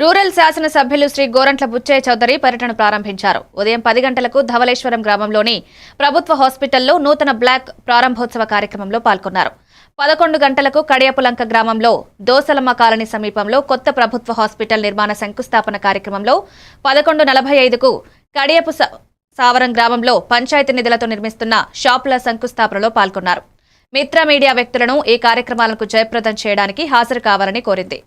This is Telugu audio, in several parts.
రూరల్ శాసనసభ్యులు శ్రీ గోరంట్ల బుచ్చయ్య చౌదరి పర్యటన ప్రారంభించారు. ఉదయం పది గంటలకు ధవలేశ్వరం గ్రామంలోని ప్రభుత్వ హాస్పిటల్లో నూతన బ్లాక్ ప్రారంభోత్సవ కార్యక్రమంలో పాల్గొన్నారు. పదకొండు గంటలకు కడియపులంక గ్రామంలో దోసలమ్మ కాలనీ సమీపంలో కొత్త ప్రభుత్వ హాస్పిటల్ నిర్మాణ శంకుస్థాపన కార్యక్రమంలో పదకొండు నలభై ఐదుకు కడియపు సావరం గ్రామంలో పంచాయతీ నిధులతో నిర్మిస్తున్న షాపుల శంకుస్థాపనలో పాల్గొన్నారు. మిత్ర మీడియా వ్యక్తులను ఈ కార్యక్రమాలకు జయప్రదం చేయడానికి హాజరు కావాలని కోరింది.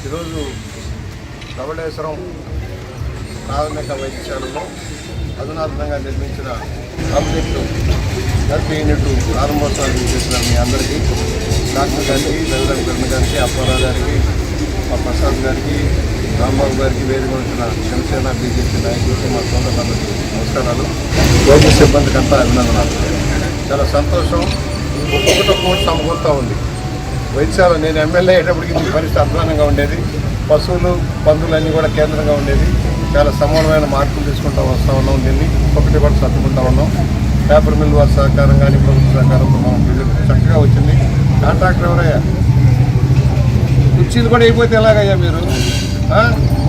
ఈరోజు ధవళేశ్వరం ప్రాథమిక వైద్యశాలలో అధునాతనంగా నిర్మించిన ఆబ్జెక్ట్ హెల్త్ యూనిట్ ప్రారంభోత్సవాలు చేసిన మీ అందరికీ డాక్టర్ గారికి కర్మ గారికి అప్పారావు గారికి మా ప్రసాద్ గారికి రాంబాబు గారికి వేదిక ఉంచిన జనసేన బీజేపీ నాయకులకి మా సోదరులందరికీ నమస్కారాలు. వైద్య సిబ్బందికి అంతా అభినందనాలు. చాలా సంతోషం. ఒక్కొక్కటి కోటి సమకూరుతూ ఉంది. వైద్యశాల నేను ఎమ్మెల్యే అయ్యేటప్పటికి మీ పరిస్థితి అధ్వానంగా ఉండేది. పశువులు పందులు అన్నీ కూడా కేంద్రంగా ఉండేది చాలా సమూలమైన మార్పులు తీసుకుంటూ వస్తూ ఉన్నాం దీన్ని. ఒకటి కూడా సర్దుకుంటూ ఉన్నాం. పేపర్ మిల్ వారి సహకారం కానీ ప్రభుత్వ సహకారంతో మనం చక్కగా వచ్చింది. కాంట్రాక్టర్ ఎవరయ్యా? కుర్చీలు కూడా అయిపోతే ఎలాగయ్యా మీరు? 啊。